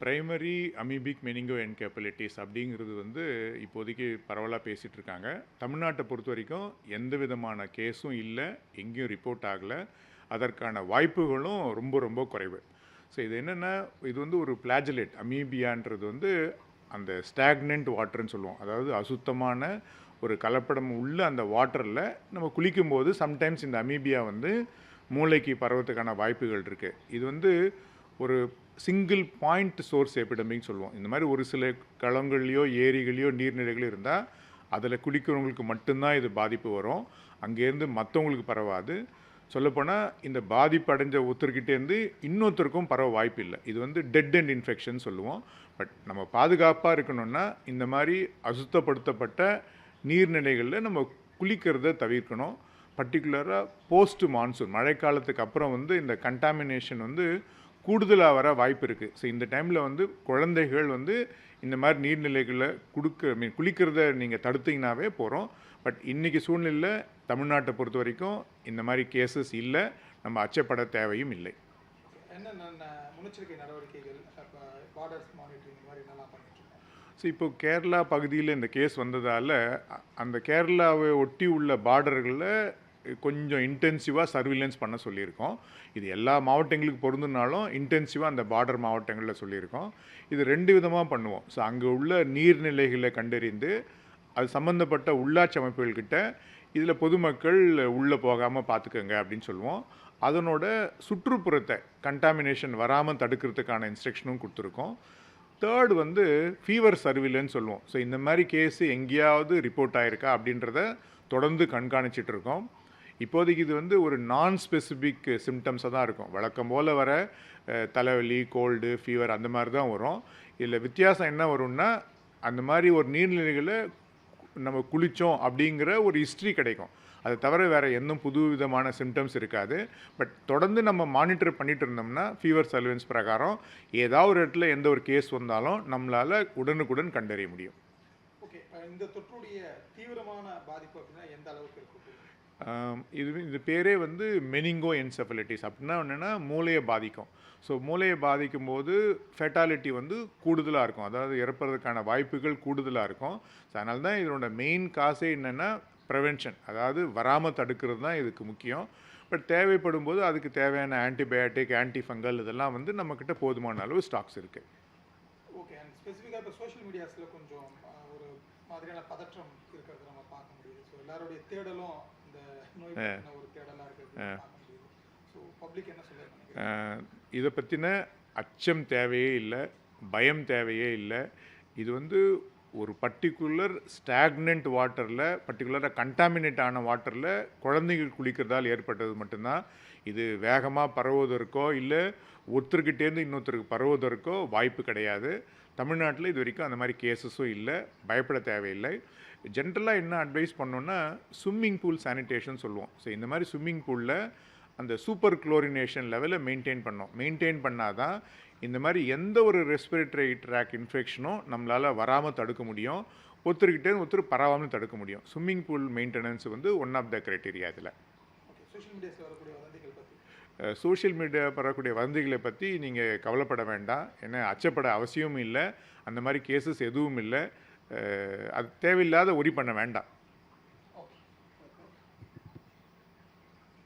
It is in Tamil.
ப்ரைமரி அமீபிக் மெனிங்கோ என்கேப்பலிட்டிஸ் அப்படிங்கிறது வந்து இப்போதைக்கு பரவலாக பேசிகிட்டு இருக்காங்க தமிழ்நாட்டை பொறுத்த வரைக்கும் எந்த விதமான கேஸும் இல்லை எங்கேயும் ரிப்போர்ட் ஆகலை. அதற்கான வாய்ப்புகளும் ரொம்ப ரொம்ப குறைவு. ஸோ இது என்னென்னா இது வந்து ஒரு பிளாஜலேட் அமீபியான்றது வந்து அந்த ஸ்டாக்னன்ட் வாட்டர்னு சொல்லுவோம். அதாவது அசுத்தமான ஒரு கலப்படம் உள்ள அந்த வாட்டரில் நம்ம குளிக்கும்போது சம்டைம்ஸ் இந்த அமீபியா வந்து மூளைக்கு பரவத்துக்கான வாய்ப்புகள் இருக்குது இது வந்து ஒரு சிங்கிள் பாயிண்ட் சோர்ஸ் எபிடமிக்னு சொல்லுவோம். இந்த மாதிரி ஒரு சில களங்கள்லையோ ஏரிகளையோ நீர்நிலைகளோ இருந்தால் அதில் குளிக்கிறவங்களுக்கு மட்டும்தான் இது பாதிப்பு வரும். அங்கேருந்து மற்றவங்களுக்கு பரவாது. சொல்லப்போனால் இந்த பாதிப்பு அடைஞ்ச ஒருத்தர்கிட்டேருந்து இன்னொருத்தருக்கும் பரவ வாய்ப்பு இல்லை. இது வந்து டெட் அண்ட் இன்ஃபெக்ஷன் சொல்லுவோம். பட் நம்ம பாதுகாப்பாக இருக்கணும்னா இந்த மாதிரி அசுத்தப்படுத்தப்பட்ட நீர்நிலைகளில் நம்ம குளிக்கிறத தவிர்க்கணும். பர்டிகுலராக போஸ்ட் மான்சூன் மழைக்காலத்துக்கு அப்புறம் வந்து இந்த கண்டாமினேஷன் வந்து கூடுதலாக வர வாய்ப்பு இருக்குது ஸோ இந்த டைமில் வந்து குழந்தைகள் வந்து இந்த மாதிரி நீர்நிலைகளில் கொடுக்க மீன் குளிக்கிறத நீங்கள் தடுத்தீங்கன்னாவே போகிறோம் பட் இன்றைக்கி சூழ்நிலையில் தமிழ்நாட்டை பொறுத்த வரைக்கும் இந்த மாதிரி கேசஸ் இல்லை. நம்ம அச்சப்பட தேவையும் இல்லை. ஸோ இப்போ கேரளா பகுதியில் இந்த கேஸ் வந்ததால் அந்த கேரளாவை ஒட்டி உள்ள பார்டர்களில் கொஞ்சம் இன்டென்சிவாக சர்வீலன்ஸ் பண்ண சொல்லியிருக்கோம். இது எல்லா மாவட்டங்களுக்கு பொருந்தினாலும் இன்டென்சிவாக அந்த பார்டர் மாவட்டங்களில் சொல்லியிருக்கோம். இது ரெண்டு விதமாக பண்ணுவோம். ஸோ அங்கே உள்ள நீர்நிலைகளை கண்டறிந்து அது சம்மந்தப்பட்ட உள்ளாட்சி அமைப்புகள்கிட்ட இதில் பொதுமக்கள் உள்ளே போகாமல் பார்த்துக்கோங்க அப்படின்னு சொல்லுவோம். அதனோட சுற்றுப்புறத்தை கண்டாமினேஷன் வராமல் தடுக்கிறதுக்கான இன்ஸ்ட்ரக்ஷனும் கொடுத்துருக்கோம். தேர்ட் வந்து ஃபீவர் சர்வீலன்ஸ் சொல்லுவோம். ஸோ இந்த மாதிரி கேஸு எங்கேயாவது ரிப்போர்ட் ஆயிருக்கா அப்படின்றத தொடர்ந்து கண்காணிச்சிட்ருக்கோம் இப்போதைக்கு இது வந்து ஒரு நான் ஸ்பெசிஃபிக் சிம்டம்ஸாக தான் இருக்கும். வழக்கம் போல் வர தலைவலி கோல்டு ஃபீவர் அந்த மாதிரி தான் வரும். இதில் வித்தியாசம் என்ன வரும்னா அந்த மாதிரி ஒரு நீர்நிலைகளை நம்ம குளித்தோம் அப்படிங்கிற ஒரு ஹிஸ்ட்ரி கிடைக்கும். அதை தவிர வேறு எந்தும் புது விதமான சிம்டம்ஸ் இருக்காது. பட் தொடர்ந்து நம்ம மானிட்டர் பண்ணிட்டு இருந்தோம்னா ஃபீவர் சர்வீலன்ஸ் பிரகாரம் ஏதாவது ஒரு இடத்துல எந்த ஒரு கேஸ் வந்தாலும் நம்மளால் உடனுக்குடன் கண்டறிய முடியும். ஓகே இந்த தொற்றுடைய தீவிரமான பாதிப்பு அப்படின்னா எந்த அளவுக்கு இருக்கும் இது இது பேரே வந்து மெனிங்கோ என்செஃபலிட்டிஸ் அப்படின்னா என்னென்னா மூளையை பாதிக்கும். ஸோ மூளையை பாதிக்கும் போது ஃபெட்டாலிட்டி வந்து கூடுதலாக இருக்கும். அதாவது இறப்பதற்கான வாய்ப்புகள் கூடுதலாக இருக்கும். ஸோ அதனால தான் இதனோட மெயின் காசே என்னென்னா ப்ரிவென்ஷன் அதாவது வராமல் தடுக்கிறது தான் இதுக்கு முக்கியம். பட் தேவைப்படும் போது அதுக்கு தேவையான ஆன்டிபயாட்டிக் ஆன்டிஃபங்கல் இதெல்லாம் வந்து நம்மக்கிட்ட போதுமான அளவு ஸ்டாக்ஸ் இருக்குது ஓகே அண்ட் ஸ்பெசிஃபிக்காக இப்போ சோஷியல் மீடியாஸில் கொஞ்சம் ஒரு மாதிரியான பதற்றம் இருக்கிறத நம்ம பார்க்க முடியுது. ஸோ எல்லாருடைய தேடலும் இதை பற்றின அச்சம் தேவையே இல்லை பயம் தேவையே இல்லை. இது வந்து ஒரு பர்டிகுலர் ஸ்டாக்னண்ட் வாட்டரில் பர்டிகுலராக கண்டாமினேட் ஆன வாட்டரில் குழந்தைகள் குளிக்கிறதால் ஏற்பட்டது மட்டும்தான். இது வேகமாக பரவுவதற்கோ இல்லை ஒருத்தர்கிட்டேருந்து இன்னொருத்தருக்கு பரவுவதற்கோ வாய்ப்பு கிடையாது. தமிழ்நாட்டில் இது வரைக்கும் அந்த மாதிரி கேசஸும் இல்லை பயப்பட தேவையில்லை. ஜென்ரலாக என்ன அட்வைஸ் பண்ணோன்னா ஸ்விம்மிங் பூல் சானிடேஷன் சொல்லுவோம். ஸோ இந்த மாதிரி ஸ்விம்மிங் பூலில் அந்த சூப்பர் குளோரினேஷன் லெவலை மெயின்டைன் பண்ணோம் மெயின்டைன் பண்ணால் தான் இந்த மாதிரி எந்த ஒரு ரெஸ்பிரேட்டரி ட்ராக் இன்ஃபெக்ஷனும் நம்மளால் வராமல் தடுக்க முடியும். ஒருத்தர்கிட்டே ஒருத்தர் பரவாமல் தடுக்க முடியும். ஸ்விம்மிங் பூல் மெயின்டெனன்ஸ் வந்து ஒன் ஆஃப் த க்ரைட்டீரியா இதில். சோஷியல் மீடியா வரக்கூடிய வதந்திகளை பற்றி நீங்கள் கவலைப்பட வேண்டாம். ஏன்னா அச்சப்பட அவசியமும் இல்லை. அந்த மாதிரி கேசஸ் எதுவும் இல்லை. அது தேவையில்லாத ஒரி பண்ண வேண்டாம்.